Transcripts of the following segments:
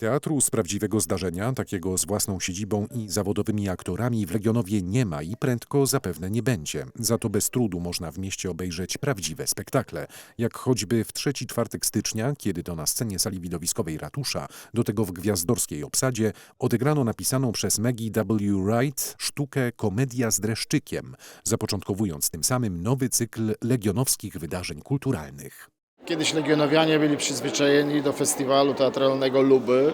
Teatru z prawdziwego zdarzenia, takiego z własną siedzibą i zawodowymi aktorami w Legionowie nie ma i prędko zapewne nie będzie. Za to bez trudu można w mieście obejrzeć prawdziwe spektakle, jak choćby w trzeci czwartek stycznia, kiedy to na scenie sali widowiskowej Ratusza, do tego w gwiazdorskiej obsadzie, odegrano napisaną przez Maggie W. Wright sztukę Komedia z dreszczykiem, zapoczątkowując tym samym nowy cykl legionowskich wydarzeń kulturalnych. Kiedyś legionowianie byli przyzwyczajeni do festiwalu teatralnego Luby.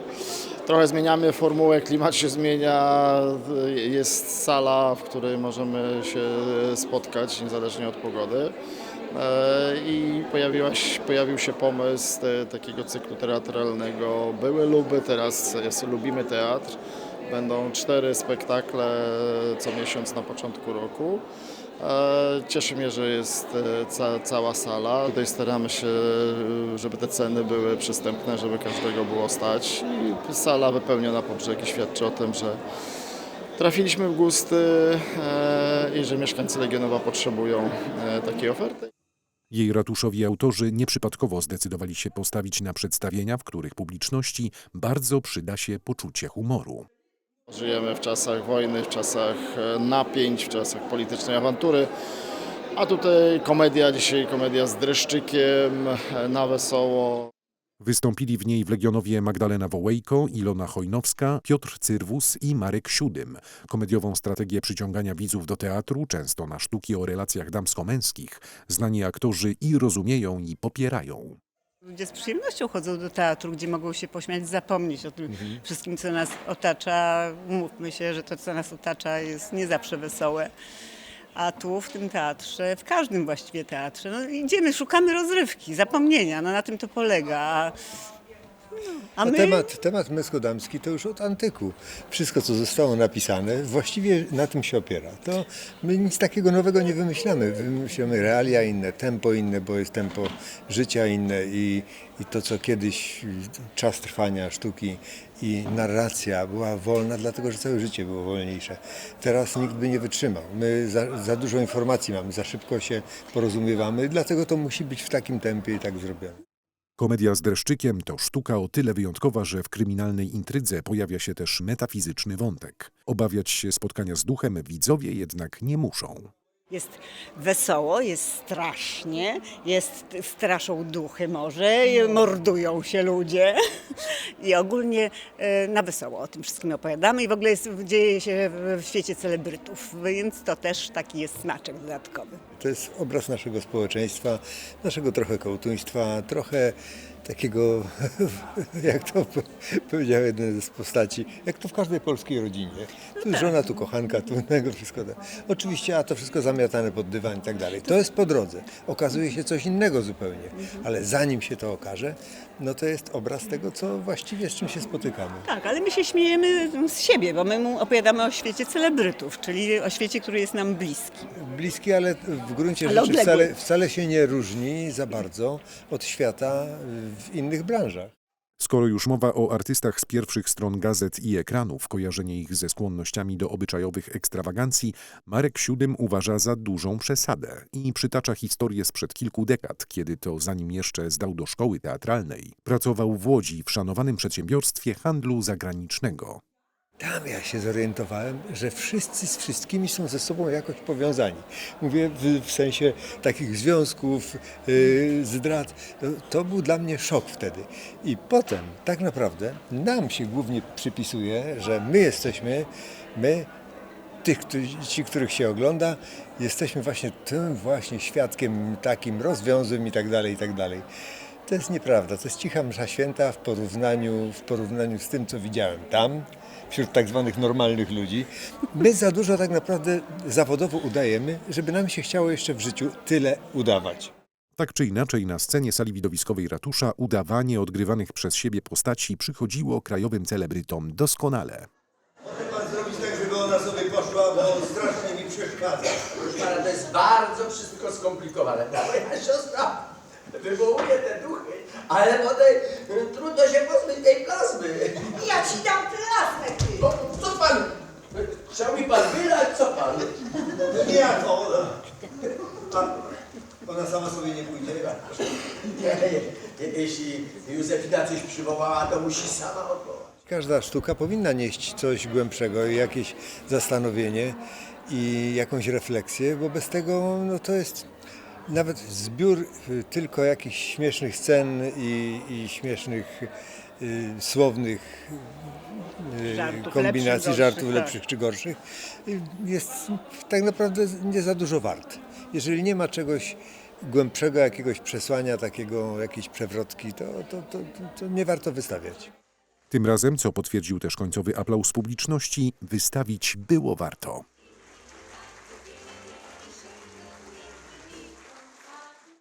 Trochę zmieniamy formułę, klimat się zmienia, jest sala, w której możemy się spotkać niezależnie od pogody. E, I pojawił się pomysł te, takiego cyklu teatralnego. Były Luby, teraz jest Lubimy Teatr. Będą cztery spektakle co miesiąc na początku roku. E, Cieszy mnie, że jest e, ca, cała sala. Tutaj staramy się, e, żeby te ceny były przystępne, żeby każdego było stać. I sala wypełniona po brzegi świadczy o tym, że trafiliśmy w gusty i że mieszkańcy Legionowa potrzebują takiej oferty. Jej ratuszowi autorzy nieprzypadkowo zdecydowali się postawić na przedstawienia, w których publiczności bardzo przyda się poczucie humoru. Żyjemy w czasach wojny, w czasach e, napięć, w czasach politycznej awantury. A tutaj komedia, dzisiaj komedia z dreszczykiem, e, na wesoło. Wystąpili w niej w Legionowie Magdalena Wołejko, Ilona Chojnowska, Piotr Cyrwus i Marek Siódym. Komediową strategię przyciągania widzów do teatru, często na sztuki o relacjach damsko-męskich, znani aktorzy i rozumieją i popierają. Ludzie z przyjemnością chodzą do teatru, gdzie mogą się pośmiać, zapomnieć o tym wszystkim, co nas otacza. Umówmy się, że to, co nas otacza, jest nie zawsze wesołe. A tu w tym teatrze, w każdym właściwie teatrze, no idziemy, szukamy rozrywki, zapomnienia, no na tym to polega. A, a my... temat, temat męsko-damski to już od antyku. Wszystko, co zostało napisane, właściwie na tym się opiera. To my nic takiego nowego nie wymyślamy. Wymyślamy realia inne, tempo inne, bo jest tempo życia inne i, i to, co kiedyś czas trwania sztuki i narracja była wolna, dlatego że całe życie było wolniejsze. Teraz nikt by nie wytrzymał. My za, za dużo informacji mamy, za szybko się porozumiewamy, dlatego to musi być w takim tempie i tak zrobione. Komedia z dreszczykiem to sztuka o tyle wyjątkowa, że w kryminalnej intrydze pojawia się też metafizyczny wątek. Obawiać się spotkania z duchem widzowie jednak nie muszą. Jest wesoło, jest strasznie, jest, straszą duchy może, mordują się ludzie i ogólnie e, na wesoło o tym wszystkim opowiadamy i w ogóle jest, dzieje się w, świecie celebrytów, więc to też taki jest smaczek dodatkowy. To jest obraz naszego społeczeństwa, naszego trochę kołtuństwa, trochę takiego, jak to po- powiedział jeden z postaci, jak to w każdej polskiej rodzinie. Tu żona, tu kochanka, tu tego wszystko. da. Oczywiście, a to wszystko zamiatane pod dywan i tak dalej. To jest po drodze. Okazuje się coś innego zupełnie, ale zanim się to okaże, no to jest obraz tego, co właściwie z czym się spotykamy. Tak, ale my się śmiejemy z siebie, bo my mu opowiadamy o świecie celebrytów, czyli o świecie, który jest nam bliski. Bliski, ale w gruncie Ale rzeczy wcale, wcale się nie różni za bardzo od świata w innych branżach. Skoro już mowa o artystach z pierwszych stron gazet i ekranów, kojarzenie ich ze skłonnościami do obyczajowych ekstrawagancji, Marek Siódym uważa za dużą przesadę i przytacza historię sprzed kilku dekad, kiedy to zanim jeszcze zdał do szkoły teatralnej, pracował w Łodzi w szanowanym przedsiębiorstwie handlu zagranicznego. Tam ja się zorientowałem, że wszyscy z wszystkimi są ze sobą jakoś powiązani. Mówię w, w sensie takich związków, yy, zdrad. To, to był dla mnie szok wtedy. I potem tak naprawdę nam się głównie przypisuje, że my jesteśmy, my, tych, ci, których się ogląda, jesteśmy właśnie tym właśnie świadkiem takim rozwiązłym i tak dalej, i tak dalej. To jest nieprawda. To jest cicha msza święta w porównaniu, w porównaniu z tym, co widziałem tam, wśród tak zwanych normalnych ludzi. My za dużo tak naprawdę zawodowo udajemy, żeby nam się chciało jeszcze w życiu tyle udawać. Tak czy inaczej, na scenie sali widowiskowej ratusza udawanie odgrywanych przez siebie postaci przychodziło krajowym celebrytom doskonale. Może pan zrobić tak, żeby ona sobie poszła, bo strasznie mi przeszkadza. Proszę pana, to jest bardzo wszystko skomplikowane. Moja siostra wywołuje te duchy, ale potem y, trudno się pozbyć tej plazmy. Ja ci dam plazmę, ty! Co pan? Chciał mi pan wylać, co pan? Nie ja to ona. Pan, ona sama sobie nie pójdzie. Nie, nie. Je- Jeśli Józefina coś przywołała, to musi sama odwołać. Każda sztuka powinna nieść coś głębszego, i jakieś zastanowienie i jakąś refleksję, bo bez tego no to jest nawet zbiór y, tylko jakichś śmiesznych scen i, i śmiesznych y, słownych y, Żartów kombinacji, lepszych, żartów gorszych, tak. lepszych czy gorszych, y, jest tak naprawdę nie za dużo wart. Jeżeli nie ma czegoś głębszego, jakiegoś przesłania, takiego, jakiejś przewrotki, to, to, to, to, to nie warto wystawiać. Tym razem, co potwierdził też końcowy aplauz publiczności, wystawić było warto.